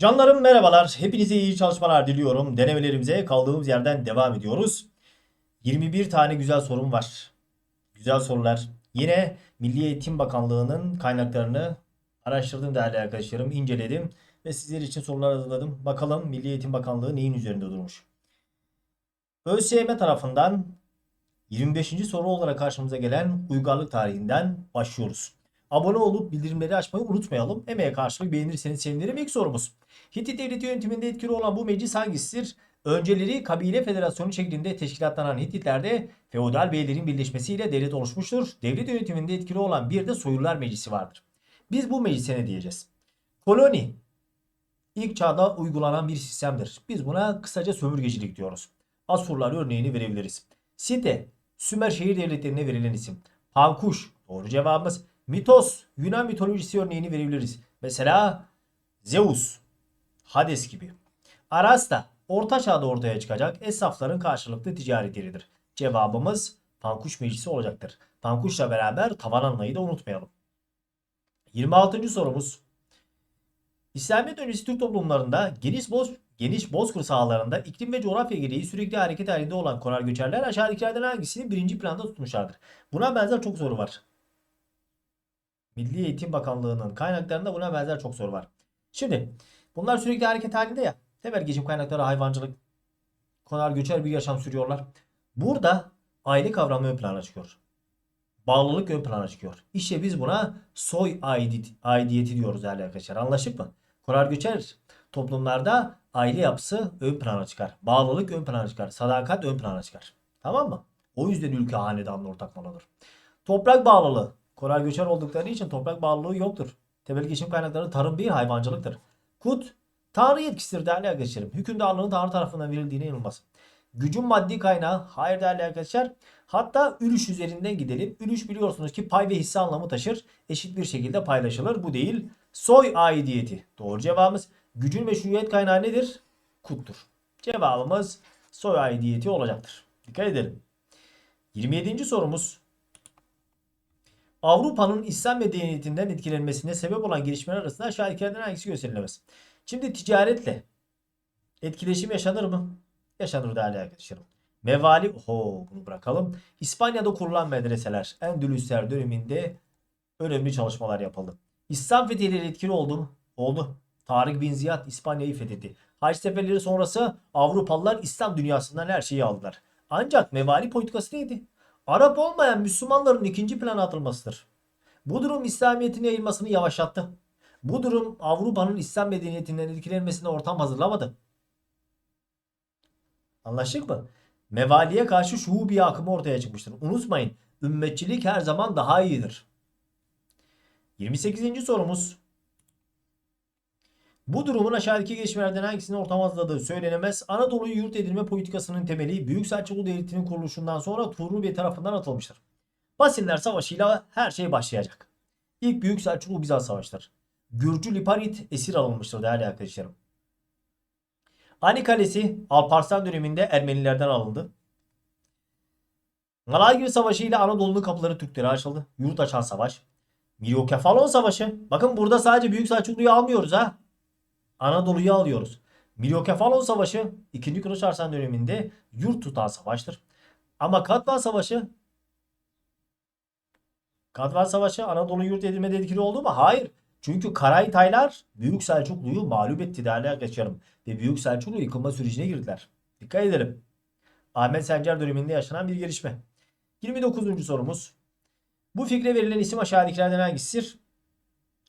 Canlarım merhabalar. Hepinize iyi çalışmalar diliyorum. Denemelerimize kaldığımız yerden devam ediyoruz. 21 tane güzel sorum var. Güzel sorular. Yine Milli Eğitim Bakanlığı'nın kaynaklarını araştırdım değerli arkadaşlarım. inceledim ve sizler için sorular hazırladım. Bakalım Milli Eğitim Bakanlığı neyin üzerinde durmuş. ÖSYM tarafından 25. soru olarak karşımıza gelen uygarlık tarihinden başlıyoruz. Abone olup bildirimleri açmayı unutmayalım. Emeğe karşılık beğenirseniz sevinirim. İlk sorumuz. Hitit devleti yönetiminde etkili olan bu meclis hangisidir? Önceleri kabile federasyonu şeklinde teşkilatlanan Hititlerde feodal beylerin birleşmesiyle devlet oluşmuştur. Devlet yönetiminde etkili olan bir de soylular meclisi vardır. Biz bu meclise ne diyeceğiz? Koloni ilk çağda uygulanan bir sistemdir. Biz buna kısaca sömürgecilik diyoruz. Asurlar örneğini verebiliriz. Site, Sümer şehir devletlerine verilen isim. Pankuş, doğru cevabımız. Mitos, Yunan mitolojisi örneğini verebiliriz. Mesela Zeus, Hades gibi. Arasta, Orta Çağ'da ortaya çıkacak esnafların karşılıklı ticaretleridir. Cevabımız Pankuş Meclisi olacaktır. Pankuş'la beraber tavan almayı da unutmayalım. 26. sorumuz. İslamiyet öncesi Türk toplumlarında geniş boz geniş bozkır sahalarında iklim ve coğrafya gereği sürekli hareket halinde olan konar göçerler aşağıdakilerden hangisini birinci planda tutmuşlardır? Buna benzer çok soru var. Milli Eğitim Bakanlığı'nın kaynaklarında buna benzer çok soru var. Şimdi bunlar sürekli hareket halinde ya. Temel geçim kaynakları hayvancılık, konar göçer bir yaşam sürüyorlar. Burada aile kavramı ön plana çıkıyor. Bağlılık ön plana çıkıyor. İşte biz buna soy aidiyeti, aidiyeti diyoruz değerli arkadaşlar. Anlaştık mı? Konar göçer toplumlarda aile yapısı ön plana çıkar. Bağlılık ön plana çıkar. Sadakat ön plana çıkar. Tamam mı? O yüzden ülke hanedanlı ortak malıdır. Toprak bağlılığı. Konar göçer oldukları için toprak bağlılığı yoktur. Temel geçim kaynakları tarım değil hayvancılıktır. Kut Tanrı yetkisidir değerli arkadaşlarım. Hükümdarlığın Tanrı tarafından verildiğine inanılmaz. Gücün maddi kaynağı hayır değerli arkadaşlar. Hatta ülüş üzerinden gidelim. Ülüş biliyorsunuz ki pay ve hisse anlamı taşır. Eşit bir şekilde paylaşılır. Bu değil. Soy aidiyeti. Doğru cevabımız. Gücün meşruiyet kaynağı nedir? Kuttur. Cevabımız soy aidiyeti olacaktır. Dikkat edelim. 27. sorumuz. Avrupa'nın İslam medeniyetinden etkilenmesine sebep olan gelişmeler arasında aşağıdakilerden hangisi gösterilemez? Şimdi ticaretle etkileşim yaşanır mı? Yaşanır değerli arkadaşlarım. Mevali, oho bunu bırakalım. İspanya'da kurulan medreseler Endülüsler döneminde önemli çalışmalar yapıldı. İslam fethileri etkili oldu mu? Oldu. Tarık bin Ziyad İspanya'yı fethetti. Haç seferleri sonrası Avrupalılar İslam dünyasından her şeyi aldılar. Ancak mevali politikası neydi? Arap olmayan Müslümanların ikinci plana atılmasıdır. Bu durum İslamiyet'in yayılmasını yavaşlattı. Bu durum Avrupa'nın İslam medeniyetinden etkilenmesine ortam hazırlamadı. Anlaştık mı? Mevaliye karşı şuubi akımı ortaya çıkmıştır. Unutmayın, ümmetçilik her zaman daha iyidir. 28. sorumuz. Bu durumun aşağıdaki gelişmelerden hangisinin ortam hazırladığı söylenemez. Anadolu'yu yurt edilme politikasının temeli Büyük Selçuklu Devleti'nin kuruluşundan sonra Tuğrul Bey tarafından atılmıştır. Basinler Savaşı'yla her şey başlayacak. İlk Büyük Selçuklu Bizans Savaşları. Gürcü Liparit esir alınmıştır değerli arkadaşlarım. Ani Kalesi Alparslan döneminde Ermenilerden alındı. Malagir Savaşı ile Anadolu'nun kapıları Türklere açıldı. Yurt açan savaş. Miryokefalon Savaşı. Bakın burada sadece Büyük Selçuklu'yu almıyoruz ha. Anadolu'yu alıyoruz. Miryokefalon Savaşı 2. Kılıç Arslan döneminde yurt tutan savaştır. Ama Katvan Savaşı Katvan Savaşı Anadolu yurt edilmede etkili oldu mu? Hayır. Çünkü Karaytaylar Büyük Selçuklu'yu mağlup etti değerli arkadaşlarım. Ve Büyük Selçuklu yıkılma sürecine girdiler. Dikkat edelim. Ahmet Sencer döneminde yaşanan bir gelişme. 29. sorumuz. Bu fikre verilen isim aşağıdakilerden hangisidir?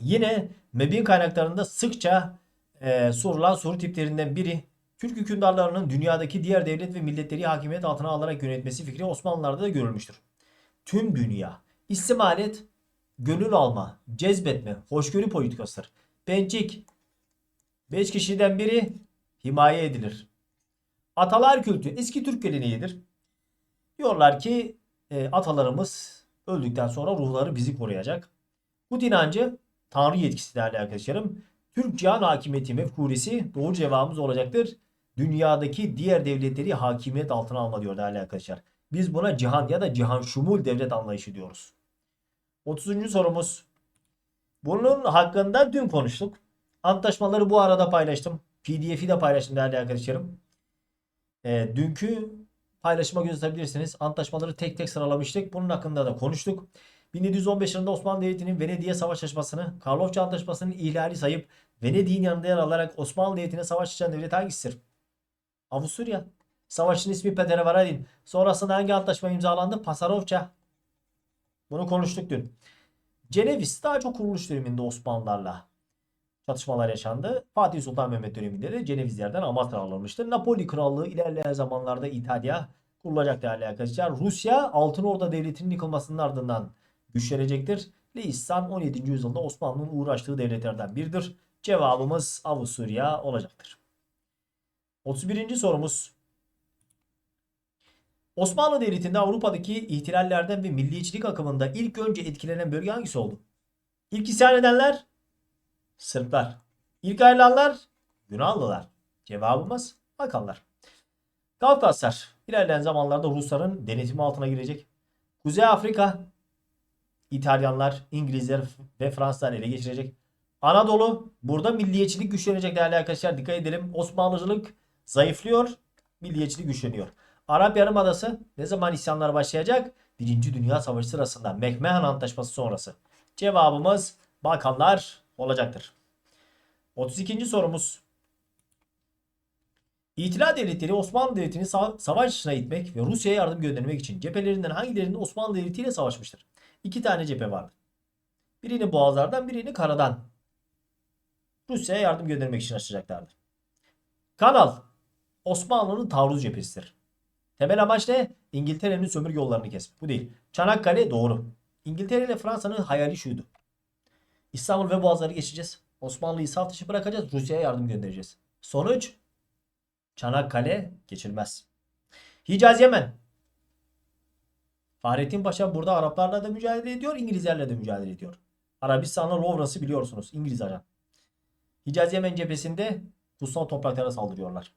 Yine MEB'in kaynaklarında sıkça e, sorulan soru tiplerinden biri Türk hükümdarlarının dünyadaki diğer devlet ve milletleri hakimiyet altına alarak yönetmesi fikri Osmanlılar'da da görülmüştür. Tüm dünya. İstimalet, gönül alma, cezbetme, hoşgörü politikasıdır. Pençik, 5 kişiden biri himaye edilir. Atalar kültü eski Türk geleneğidir. Diyorlar ki e, atalarımız öldükten sonra ruhları bizi koruyacak. Bu dinancı Tanrı yetkisi değerli arkadaşlarım. Türk cihan hakimiyeti mefkuresi doğru cevabımız olacaktır. Dünyadaki diğer devletleri hakimiyet altına alma diyor değerli arkadaşlar. Biz buna cihan ya da cihan şumul devlet anlayışı diyoruz. 30. sorumuz. Bunun hakkında dün konuştuk. Antlaşmaları bu arada paylaştım. PDF'i de paylaştım değerli arkadaşlarım. E, dünkü paylaşıma göz atabilirsiniz. Antlaşmaları tek tek sıralamıştık. Bunun hakkında da konuştuk. 1715 yılında Osmanlı Devleti'nin Venedik'e savaş açmasını, Karlofça Antlaşması'nın ihlali sayıp Venedik'in yanında yer alarak Osmanlı Devleti'ne savaş açan devlet hangisidir? Avusturya. Savaşın ismi Pederevaradin. Sonrasında hangi antlaşma imzalandı? Pasarofça. Bunu konuştuk dün. Ceneviz daha çok kuruluş döneminde Osmanlılarla çatışmalar yaşandı. Fatih Sultan Mehmet döneminde de Cenevizlerden Amasra alınmıştır. Napoli Krallığı ilerleyen zamanlarda İtalya kurulacak değerli arkadaşlar. Rusya Altın Orda Devleti'nin yıkılmasının ardından güçlenecektir. Leistan 17. yüzyılda Osmanlı'nın uğraştığı devletlerden biridir. Cevabımız Avusturya olacaktır. 31. sorumuz. Osmanlı Devleti'nde Avrupa'daki ihtilallerden ve milliyetçilik akımında ilk önce etkilenen bölge hangisi oldu? İlk isyan edenler Sırplar. İlk ayrılanlar Yunanlılar. Cevabımız Balkanlar. Kafkaslar ilerleyen zamanlarda Rusların denetimi altına girecek. Kuzey Afrika İtalyanlar, İngilizler ve Fransızlar ele geçirecek. Anadolu burada milliyetçilik güçlenecek değerli arkadaşlar. Dikkat edelim. Osmanlıcılık zayıflıyor. Milliyetçilik güçleniyor. Arap Yarımadası ne zaman isyanlar başlayacak? Birinci Dünya Savaşı sırasında Mekmehan Antlaşması sonrası. Cevabımız Balkanlar olacaktır. 32. sorumuz. İtilal devletleri Osmanlı Devleti'ni sa- savaş dışına itmek ve Rusya'ya yardım göndermek için cephelerinden hangilerinde Osmanlı Devleti ile savaşmıştır? İki tane cephe vardı. Birini boğazlardan birini karadan. Rusya'ya yardım göndermek için açacaklardı. Kanal Osmanlı'nın taarruz cephesidir. Temel amaç ne? İngiltere'nin sömürge yollarını kesmek. Bu değil. Çanakkale doğru. İngiltere ile Fransa'nın hayali şuydu. İstanbul ve Boğazları geçeceğiz. Osmanlı'yı saf dışı bırakacağız. Rusya'ya yardım göndereceğiz. Sonuç Çanakkale geçilmez. Hicaz Yemen. Fahrettin Paşa burada Araplarla da mücadele ediyor, İngilizlerle de mücadele ediyor. Arabistan'la Lawrence'ı biliyorsunuz, İngiliz ajan. Hicaz Yemen cephesinde kutsal topraklara saldırıyorlar.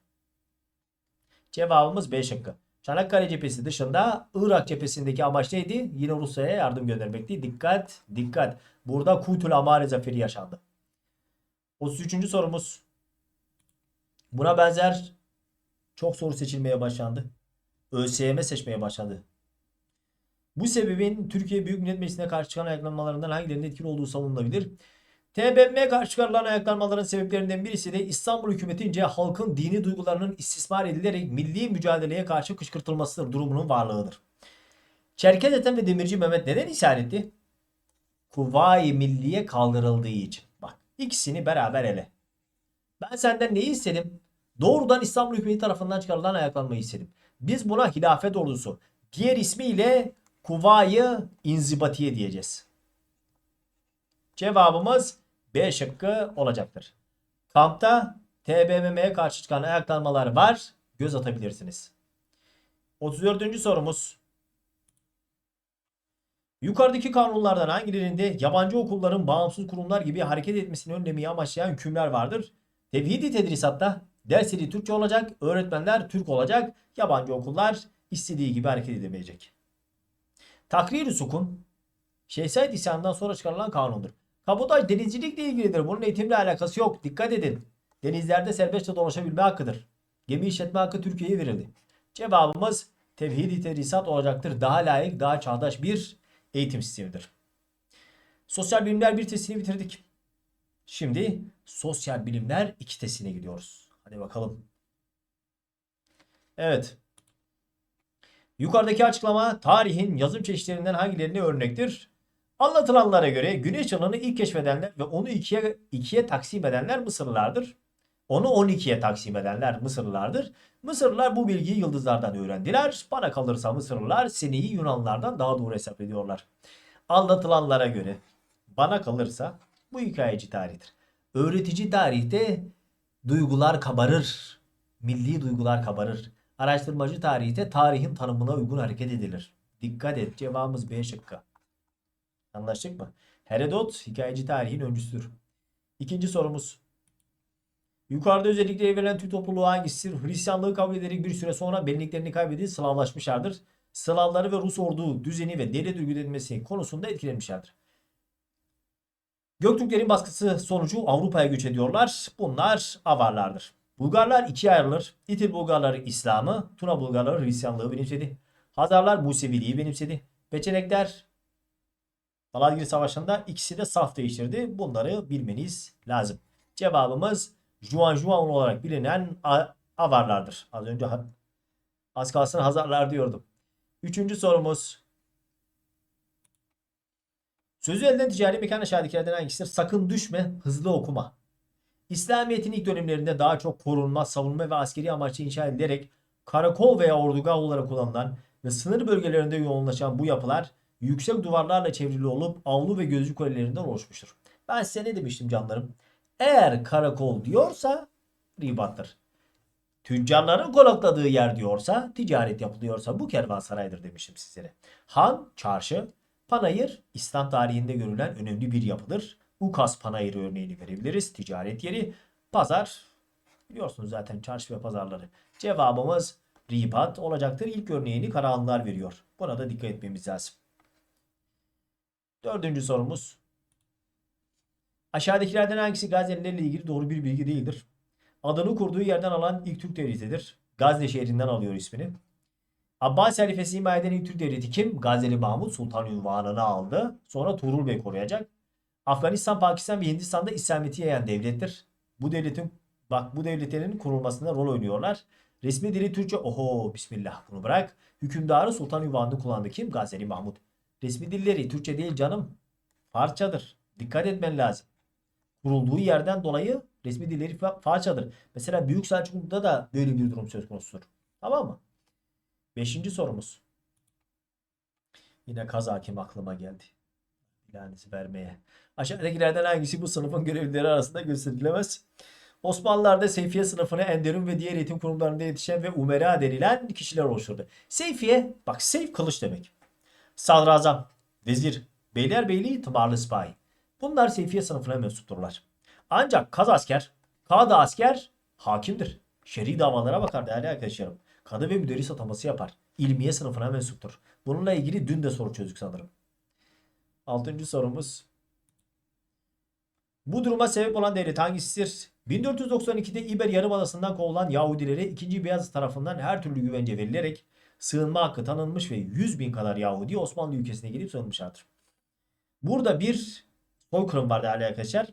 Cevabımız B şıkkı. Çanakkale cephesi dışında Irak cephesindeki amaç neydi? Yine Rusya'ya yardım göndermekti. Dikkat, dikkat. Burada Kuytul Amare zaferi yaşandı. 33. sorumuz. Buna benzer çok soru seçilmeye başlandı. ÖSYM seçmeye başladı. Bu sebebin Türkiye Büyük Millet Meclisi'ne karşı çıkan ayaklanmalarından hangilerinin etkili olduğu savunulabilir? TBMM'ye karşı çıkarılan ayaklanmaların sebeplerinden birisi de İstanbul hükümetince halkın dini duygularının istismar edilerek milli mücadeleye karşı kışkırtılmasıdır durumunun varlığıdır. Çerkezeten ve Demirci Mehmet neden isyan etti? Kuvayi Milliye kaldırıldığı için. Bak ikisini beraber ele. Ben senden neyi istedim? Doğrudan İstanbul hükümeti tarafından çıkarılan ayaklanmayı istedim. Biz buna hilafet ordusu. Diğer ismiyle Kuvayi İnzibatiye diyeceğiz. Cevabımız B şıkkı olacaktır. Kampta TBMM'ye karşı çıkan ayaklanmalar var. Göz atabilirsiniz. 34. sorumuz. Yukarıdaki kanunlardan hangilerinde yabancı okulların bağımsız kurumlar gibi hareket etmesini önlemeyi amaçlayan hükümler vardır? Tevhidi tedrisatta dersleri Türkçe olacak, öğretmenler Türk olacak, yabancı okullar istediği gibi hareket edemeyecek. Takrir-i sukun Şehzade isyanından sonra çıkarılan kanundur. Kabotaj denizcilikle ilgilidir. Bunun eğitimle alakası yok. Dikkat edin. Denizlerde serbestçe dolaşabilme hakkıdır. Gemi işletme hakkı Türkiye'ye verildi. Cevabımız tevhid-i tedrisat olacaktır. Daha layık, daha çağdaş bir eğitim sistemidir. Sosyal bilimler bir testini bitirdik. Şimdi sosyal bilimler iki testine gidiyoruz. Hadi bakalım. Evet. Yukarıdaki açıklama tarihin yazım çeşitlerinden hangilerine örnektir? Anlatılanlara göre güneş yılını ilk keşfedenler ve onu ikiye, ikiye taksim edenler Mısırlılardır. Onu 12'ye taksim edenler Mısırlılardır. Mısırlılar bu bilgiyi yıldızlardan öğrendiler. Bana kalırsa Mısırlılar seneyi Yunanlılardan daha doğru hesap ediyorlar. Anlatılanlara göre bana kalırsa bu hikayeci tarihtir. Öğretici tarihte duygular kabarır. Milli duygular kabarır. Araştırmacı tarihte tarihin tanımına uygun hareket edilir. Dikkat et cevabımız B şıkkı. Anlaştık mı? Herodot hikayeci tarihin öncüsüdür. İkinci sorumuz. Yukarıda özellikle verilen Türk topluluğu hangisidir? Hristiyanlığı kabul ederek bir süre sonra benliklerini kaybedip Slavlaşmışlardır. Slavları ve Rus ordu düzeni ve devlet örgütlenmesi konusunda etkilenmişlerdir. Göktürklerin baskısı sonucu Avrupa'ya göç ediyorlar. Bunlar Avarlardır. Bulgarlar ikiye ayrılır. İtil Bulgarları İslam'ı, Tuna Bulgarları Hristiyanlığı benimsedi. Hazarlar Museviliği benimsedi. Peçenekler Malazgirt Savaşı'nda ikisi de saf değiştirdi. Bunları bilmeniz lazım. Cevabımız Juan Juan olarak bilinen Avarlardır. Az önce az kalsın Hazarlar diyordum. Üçüncü sorumuz. Sözü elden ticari mekan aşağıdakilerden hangisidir? Sakın düşme, hızlı okuma. İslamiyet'in ilk dönemlerinde daha çok korunma, savunma ve askeri amaçlı inşa edilerek karakol veya ordugah olarak kullanılan ve sınır bölgelerinde yoğunlaşan bu yapılar yüksek duvarlarla çevrili olup avlu ve gözcü kulelerinden oluşmuştur. Ben size ne demiştim canlarım? Eğer karakol diyorsa ribattır. Tüccarların konakladığı yer diyorsa, ticaret yapılıyorsa bu kervansaraydır demiştim sizlere. Han, çarşı, panayır İslam tarihinde görülen önemli bir yapıdır. Ukas panayır örneğini verebiliriz. Ticaret yeri, pazar, biliyorsunuz zaten çarşı ve pazarları. Cevabımız ribat olacaktır. İlk örneğini Karahanlılar veriyor. Buna da dikkat etmemiz lazım. Dördüncü sorumuz. Aşağıdakilerden hangisi Gazze'lilerle ilgili doğru bir bilgi değildir? Adını kurduğu yerden alan ilk Türk devletidir. Gazze şehrinden alıyor ismini. Abbas halifesi himaye eden Türk devleti kim? Gazze'li Mahmut Sultan ünvanını aldı. Sonra Tuğrul Bey koruyacak. Afganistan, Pakistan ve Hindistan'da İslamiyet'i yayan devlettir. Bu devletin bak bu devletlerin kurulmasında rol oynuyorlar. Resmi dili Türkçe. Oho bismillah bunu bırak. Hükümdarı Sultan ünvanını kullandı kim? Gazze'li Mahmut. Resmi dilleri Türkçe değil canım. Farsçadır. Dikkat etmen lazım. Kurulduğu yerden dolayı resmi dilleri fa- Farsçadır. Mesela Büyük Selçuklu'da da böyle bir durum söz konusudur. Tamam mı? Beşinci sorumuz. Yine kaz hakim aklıma geldi. İlanesi vermeye. Aşağıdakilerden hangisi bu sınıfın görevlileri arasında gösterilemez? Osmanlılar'da Seyfiye sınıfını Enderun ve diğer eğitim kurumlarında yetişen ve umera denilen kişiler oluşturdu. Seyfiye, bak seyf kılıç demek. Sadrazam, vezir, beylerbeyliği, tımarlı sipahi. Bunlar Seyfiye sınıfına mensupturlar. Ancak kaz asker, kada asker hakimdir. Şer'i davalara bakar değerli arkadaşlarım. Kadı ve müderris ataması yapar. İlmiye sınıfına mensuptur. Bununla ilgili dün de soru çözdük sanırım. Altıncı sorumuz. Bu duruma sebep olan devlet hangisidir? 1492'de İber Yarımadası'ndan kovulan Yahudilere 2. Beyazıt tarafından her türlü güvence verilerek sığınma hakkı tanınmış ve 100 bin kadar Yahudi Osmanlı ülkesine gelip sığınmışlardır. Burada bir soykırım var değerli arkadaşlar.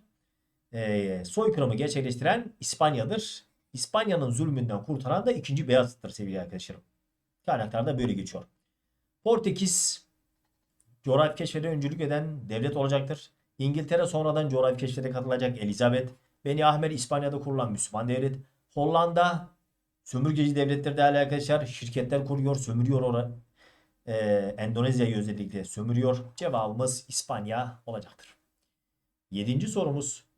Ee, soykırımı gerçekleştiren İspanya'dır. İspanya'nın zulmünden kurtaran da 2. Beyazıt'tır sevgili arkadaşlarım. Kaynaklarda böyle geçiyor. Portekiz coğrafi keşfede öncülük eden devlet olacaktır. İngiltere sonradan coğrafi keşfete katılacak Elizabeth. Beni Ahmer İspanya'da kurulan Müslüman devlet. Hollanda sömürgeci devlettir değerli arkadaşlar. Şirketler kuruyor, sömürüyor orada. Ee, Endonezya'yı özellikle sömürüyor. Cevabımız İspanya olacaktır. Yedinci sorumuz.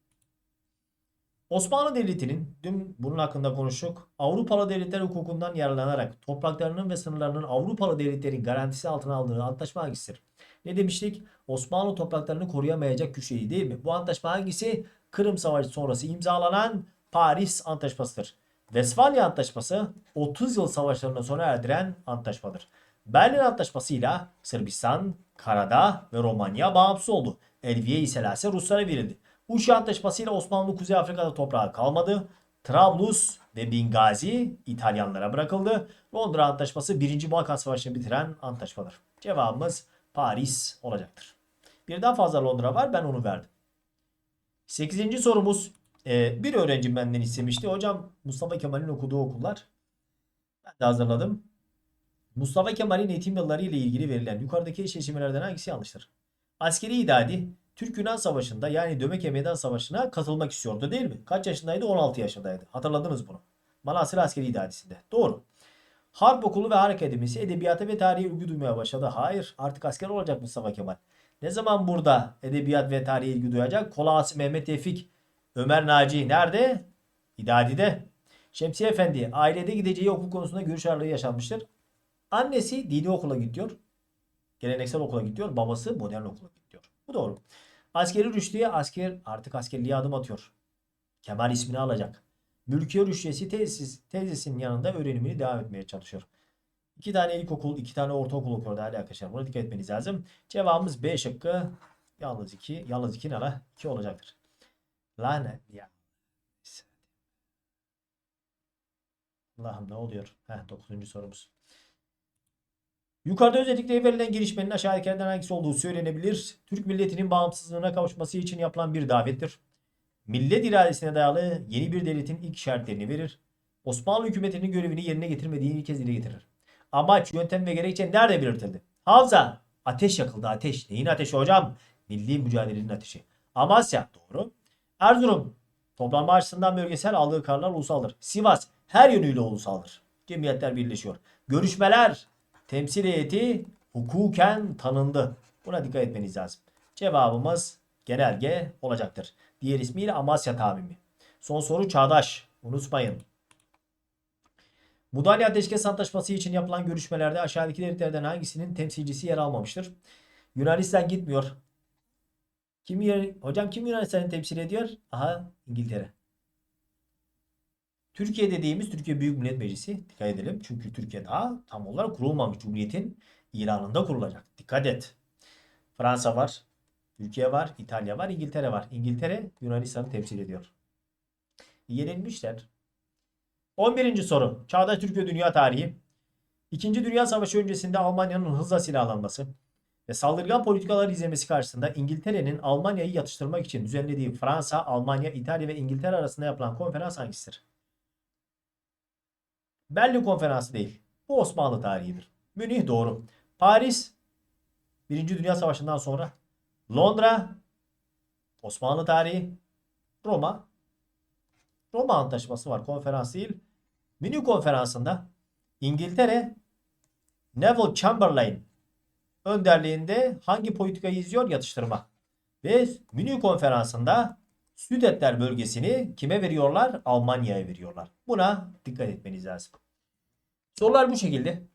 Osmanlı Devleti'nin, dün bunun hakkında konuştuk, Avrupalı devletler hukukundan yararlanarak topraklarının ve sınırlarının Avrupalı devletlerin garantisi altına aldığı antlaşma hangisidir? Ne demiştik? Osmanlı topraklarını koruyamayacak güçlüğü değil mi? Bu antlaşma hangisi? Kırım Savaşı sonrası imzalanan Paris Antlaşması'dır. Vesfalya Antlaşması 30 yıl savaşlarını sona erdiren antlaşmadır. Berlin Antlaşması ile Sırbistan, Karadağ ve Romanya bağımsız oldu. Elviye-i Selase Ruslara verildi. Uşi Antlaşması ile Osmanlı Kuzey Afrika'da toprağı kalmadı. Trablus ve Bingazi İtalyanlara bırakıldı. Londra Antlaşması 1. Balkan Savaşı'nı bitiren antlaşmadır. Cevabımız Paris olacaktır. Birden fazla Londra var ben onu verdim. 8. sorumuz Ee, bir öğrencim benden istemişti. Hocam Mustafa Kemal'in okuduğu okullar. Ben de hazırladım. Mustafa Kemal'in eğitim yılları ile ilgili verilen yukarıdaki eşleşmelerden hangisi yanlıştır? Askeri idadi Türk-Yunan Savaşı'nda yani Dömeke Meydan Savaşı'na katılmak istiyordu değil mi? Kaç yaşındaydı? 16 yaşındaydı. Hatırladınız bunu. Manastır Askeri İdadisi'nde. Doğru. Harp Okulu ve Harp Akademisi edebiyata ve tarihe ilgi duymaya başladı. Hayır artık asker olacak Mustafa Kemal. Ne zaman burada edebiyat ve tarihe ilgi duyacak? Kolağası Mehmet Tevfik, Ömer Naci nerede? İdadi'de. Şemsiye Efendi ailede gideceği okul konusunda görüş ayrılığı yaşanmıştır. Annesi dini okula gidiyor. Geleneksel okula gidiyor. Babası modern okula gidiyor. Bu doğru. Askeri rüştüye asker artık askerliğe adım atıyor. Kemal ismini alacak. Mülkiye rüştiyesi tesis, teyzesinin yanında öğrenimini devam etmeye çalışıyor. İki tane ilkokul, iki tane ortaokul okuyor değerli arkadaşlar. Buna dikkat etmeniz lazım. Cevabımız B şıkkı Yalnız 2. Yalnız 2 ne la? 2 olacaktır. Lanet ya. Allah'ım ne oluyor? Heh 9. sorumuz. Yukarıda özellikle verilen gelişmenin aşağıdakilerden hangisi olduğu söylenebilir. Türk milletinin bağımsızlığına kavuşması için yapılan bir davettir. Millet iradesine dayalı yeni bir devletin ilk şartlarını verir. Osmanlı hükümetinin görevini yerine getirmediğini ilk kez dile getirir. Amaç, yöntem ve gerekçe nerede belirtildi? Havza. Ateş yakıldı ateş. Neyin ateşi hocam? Milli mücadelenin ateşi. Amasya. Doğru. Erzurum. Toplanma açısından bölgesel aldığı kararlar ulusaldır. Sivas. Her yönüyle ulusaldır. Cemiyetler birleşiyor. Görüşmeler. Temsil heyeti hukuken tanındı. Buna dikkat etmeniz lazım. Cevabımız genelge olacaktır. Diğer ismiyle Amasya Tamimi. Son soru Çağdaş. Unutmayın. Mudanya Ateşkes Antlaşması için yapılan görüşmelerde aşağıdaki devletlerden hangisinin temsilcisi yer almamıştır? Yunanistan gitmiyor. Kim yer, hocam kim Yunanistan'ı temsil ediyor? Aha İngiltere. Türkiye dediğimiz Türkiye Büyük Millet Meclisi. Dikkat edelim. Çünkü Türkiye daha tam olarak kurulmamış. Cumhuriyetin ilanında kurulacak. Dikkat et. Fransa var. Türkiye var. İtalya var. İngiltere var. İngiltere Yunanistan'ı temsil ediyor. Yenilmişler. 11. soru. Çağdaş Türkiye Dünya Tarihi. İkinci Dünya Savaşı öncesinde Almanya'nın hızla silahlanması ve saldırgan politikalar izlemesi karşısında İngiltere'nin Almanya'yı yatıştırmak için düzenlediği Fransa, Almanya, İtalya ve İngiltere arasında yapılan konferans hangisidir? Berlin Konferansı değil. Bu Osmanlı tarihidir. Münih doğru. Paris Birinci Dünya Savaşı'ndan sonra. Londra Osmanlı tarihi. Roma Roma Antlaşması var. Konferans değil. Münih Konferansı'nda İngiltere Neville Chamberlain önderliğinde hangi politikayı izliyor? Yatıştırma. Ve Münih Konferansı'nda Südetler bölgesini kime veriyorlar? Almanya'ya veriyorlar. Buna dikkat etmeniz lazım. Sorular bu şekilde.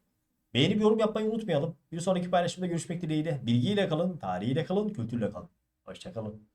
Beğenip yorum yapmayı unutmayalım. Bir sonraki paylaşımda görüşmek dileğiyle. Bilgiyle kalın, tarihiyle kalın, kültürle kalın. Hoşçakalın.